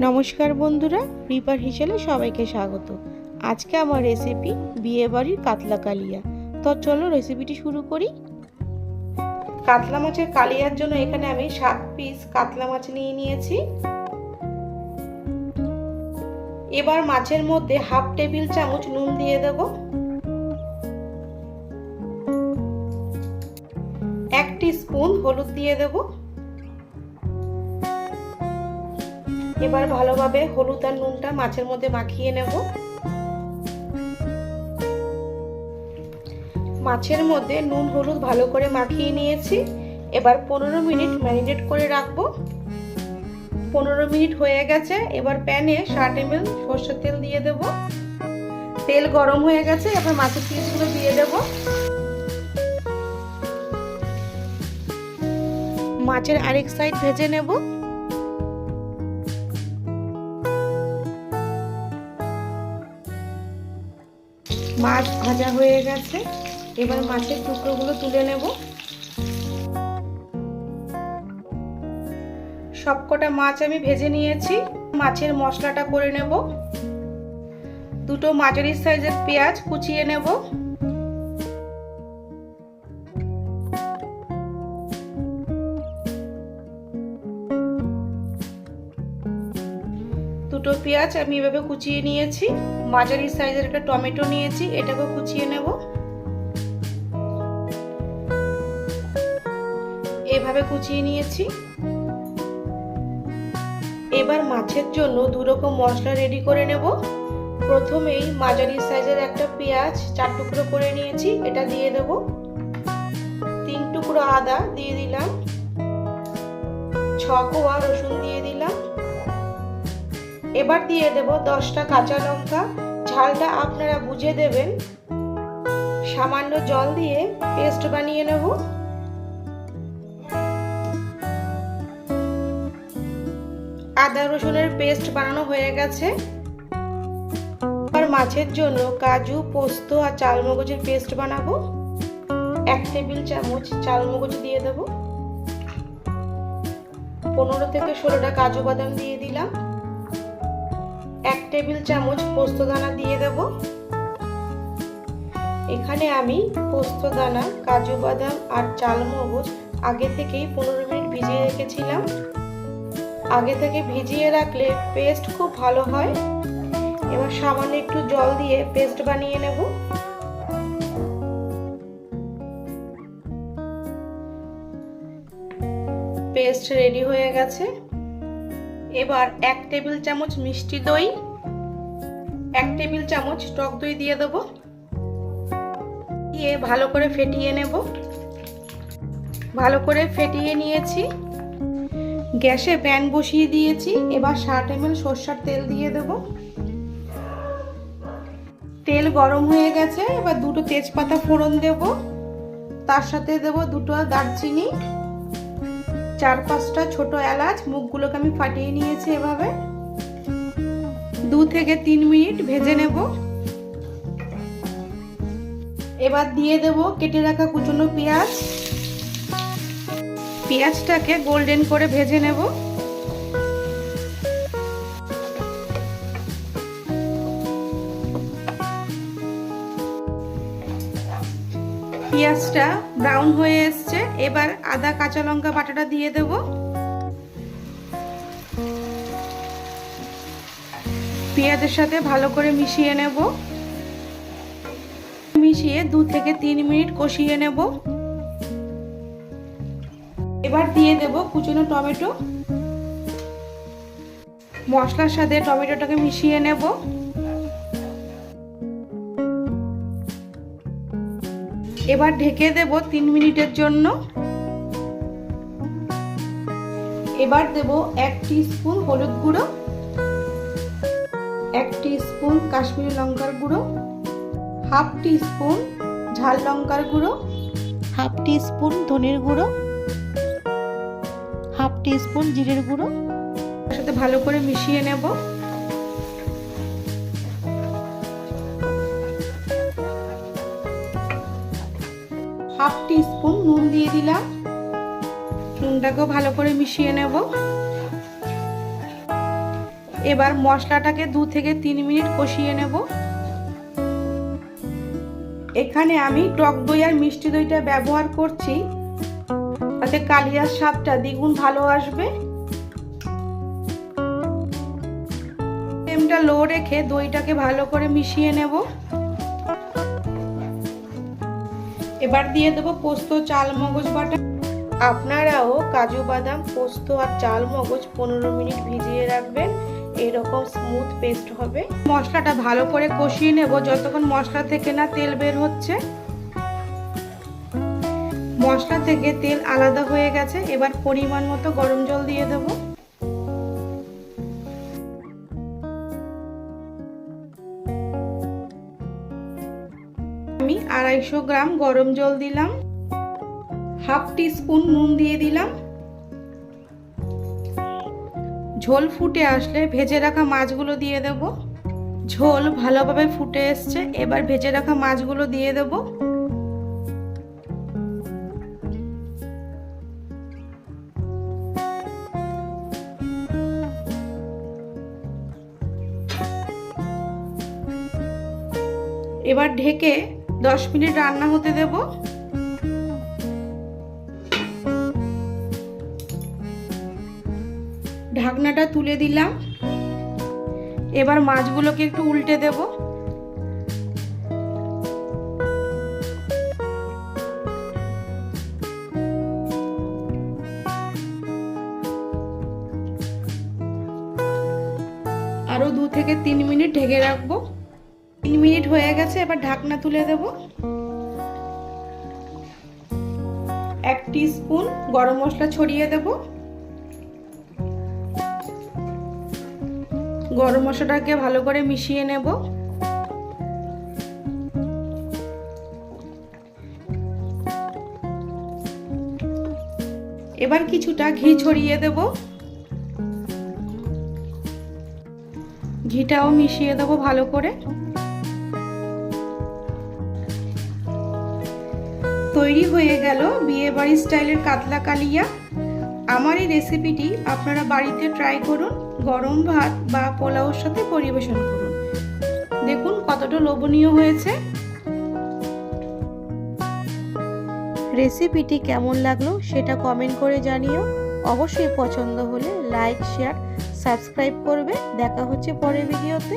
নমস্কার বন্ধুরা, রিপার হিসেবে সবাইকে স্বাগত। আজকে আমার রেসিপি বিয়ে বাড়ির কাতলা কালিয়া। তো চলো রেসিপিটি শুরু করি। কাতলা মাছের কালিয়ার জন্য এখানে আমি সাত পিস কাতলা মাছ নিয়ে নিয়েছি। এবার মাছের মধ্যে হাফ টেবিল চামচ নুন দিয়ে দেব। এক স্পুন হলুদ দিয়ে দেবো। এবার ভালোভাবে হলুদ আর নুনটা মাছের মধ্যে মাখিয়ে নেব। মাছের মধ্যে নুন, হলুদ ভালো করে মাখিয়ে নিয়েছি। এবার পনেরো মিনিট ম্যারিনেট করে রাখব। পনেরো মিনিট হয়ে গেছে, এবার প্যানে ষাট এম এল সর্ষের তেল দিয়ে দেব। তেল গরম হয়ে গেছে, এবার মাছের পিসগুলো দিয়ে দেব। মাছের আরেক সাইড ভেজে নেব। মাছ ভাজা হয়ে গেছে। এবার মাছের টুকরোগুলো তুলে নেব। সবকটা মাছ আমি ভেজে নিয়েছি। মাছের মশলাটা করে নেব। দুটো মাঝারি সাইজের পেঁয়াজ কুচিয়ে নেব। দুটো পেঁয়াজ আমি এভাবে কুচিয়ে নিয়েছি। মাঝারি সাইজের একটা টমেটো নিয়েছি, এটাকে কুচিয়ে নেব। এভাবে কুচিয়ে নিয়েছি। এবার মাছের জন্য দু রকম মশলা রেডি করে নেব। প্রথমেই মাঝারি সাইজের একটা পেঁয়াজ চার টুকরো করে নিয়েছি, এটা দিয়ে দেব। তিন টুকরো আদা দিয়ে দিলাম। ছ কোয়া রসুন দিয়ে দিলাম। এবার দিয়ে দেব দশটা কাঁচা লঙ্কা। ঝালটা আপনারা বুঝে দেবেন। সামান্য জল দিয়ে পেস্ট বানিয়ে নেব। আদা রসুনের পেস্ট বানানো হয়ে গেছে। আর মাছের জন্য কাজু, পোস্ত আর চালমগজের পেস্ট বানাবো। এক টেবিল চামচ চালমগজ দিয়ে দেব। পনেরো থেকে ষোলোটা কাজু বাদাম দিয়ে দিলাম। এক টেবিল চামচ পোস্ত দানা দিয়ে দেব। এখানে আমি পোস্ত দানা, কাজু বাদাম আর চাল মগজ আগে থেকেই পনেরো মিনিট ভিজিয়ে রেখেছিলাম। আগে থেকে ভিজিয়ে রাখলে পেস্ট খুব ভালো হয়। এবার সামান্য একটু জল দিয়ে পেস্ট বানিয়ে নেব। পেস্ট রেডি হয়ে গেছে। এবার এক টেবিল চামচ মিষ্টি দই, এক টেবিল চামচ টক দই দিয়ে দেব। দিয়ে ভালো করে ফেটিয়ে নেব। ভালো করে ফেটিয়ে নিয়েছি। গ্যাসে প্যান বসিয়ে দিয়েছি। এবার ষাট এম এল সর্ষার তেল দিয়ে দেব। তেল গরম হয়ে গেছে। এবার দুটো তেজপাতা ফোড়ন দেব। তার সাথে দেব দুটো দারচিনি। চার পাঁচটা ছোট এলাচ, মুখগুলোকে আমি ফাটিয়ে নিয়েছি এভাবে। দু থেকে তিন মিনিট ভেজে নেব। এবার দিয়ে দেব কেটে রাখা কুচনো পেঁয়াজ। পেঁয়াজটাকে গোল্ডেন করে ভেজে নেব। পেঁয়াজটা ব্রাউন হয়ে এসছে। এবার আদা, কাঁচা লঙ্কা বাটাটা দিয়ে দেব। পেঁয়াজের সাথে ভালো করে মিশিয়ে নেব। মিশিয়ে দু থেকে তিন মিনিট কষিয়ে নেব। এবার দিয়ে দেব কুচনো টমেটো। মশলার সাথে টমেটোটাকে মিশিয়ে নেব। এবার ঢেকে দেব তিন মিনিটের জন্য। এবার দেব এক স্পুন হলুদ গুঁড়ো এক স্পুন কাশ্মীরি লঙ্কার গুঁড়ো হাফ স্পুন ঝাল লঙ্কার গুঁড়ো হাফ স্পুন ধনের গুঁড়ো হাফ স্পুন জিরের গুঁড়ো। সাথে ভালো করে মিশিয়ে নেব। হাফ স্পুন নুন দিয়ে দিলাম। নুনটাকেও ভালো করে মিশিয়ে নেব। এবার মশলাটাকে দু থেকে তিন মিনিট কষিয়ে নেব। এখানে আমি টক দই আর মিষ্টি দইটা ব্যবহার করছি। তাতে কালিয়ার স্বাদটা দ্বিগুণ ভালো আসবে। ফ্লেমটা লো রেখে দইটাকে ভালো করে মিশিয়ে নেব। এবার দিয়ে দেবো পোস্ত চাল মগজ বাটা। আপনারাও কাজু বাদাম, পোস্ত আর চাল মগজ পনেরো মিনিট ভিজিয়ে রাখবেন। এরকম স্মুথ পেস্ট হবে। মশলাটা ভালো করে কষিয়ে নেব। যতক্ষণ মশলা থেকে না তেল বের হচ্ছে। মশলা থেকে তেল আলাদা হয়ে গেছে। এবার পরিমাণ মতো গরম জল দিয়ে দেব। আড়াইশো গ্রাম গরম জল দিলাম। হাফ টি স্পুন নুন দিয়ে দিলাম। ঝোল ফুটে আসলে ভেজে রাখা মাছগুলো দিয়ে দেব। ঝোল ভালোভাবে ফুটে এসছে, এবার ভেজে রাখা মাছগুলো দিয়ে দেব। এবার ঢেকে দশ মিনিট রান্না হতে দেবো। ঢাকনাটা তুলে দিলাম। এবার মাছগুলোকে একটু উল্টে দেব। আরও দু থেকে তিন মিনিট ঢেকে রাখব। মিনিট হয়ে গেছে, এবার ঢাকনা তুলে দেব। এক স্পুন গরম মশলা ছড়িয়ে দেবো। গরম মশলাটাকে ভালো করে মিশিয়ে নেব। এবার কিছুটা ঘি ছড়িয়ে দেব। ঘিটাও মিশিয়ে দেবো ভালো করে। তৈরি হয়ে গেল বিয়ে বাড়ি স্টাইলের কাতলা কালিয়া। আমার এই রেসিপিটি আপনারা বাড়িতে ট্রাই করুন, গরম ভাত বা পোলাওর সাথে পরিবেশন করুন। দেখুন কতটা লোভনীয় হয়েছে। রেসিপিটি কেমন লাগল সেটা কমেন্ট করে জানিও। অবশ্যই পছন্দ হলে লাইক শেয়ার সাবস্ক্রাইব করবে। দেখা হচ্ছে পরের ভিডিওতে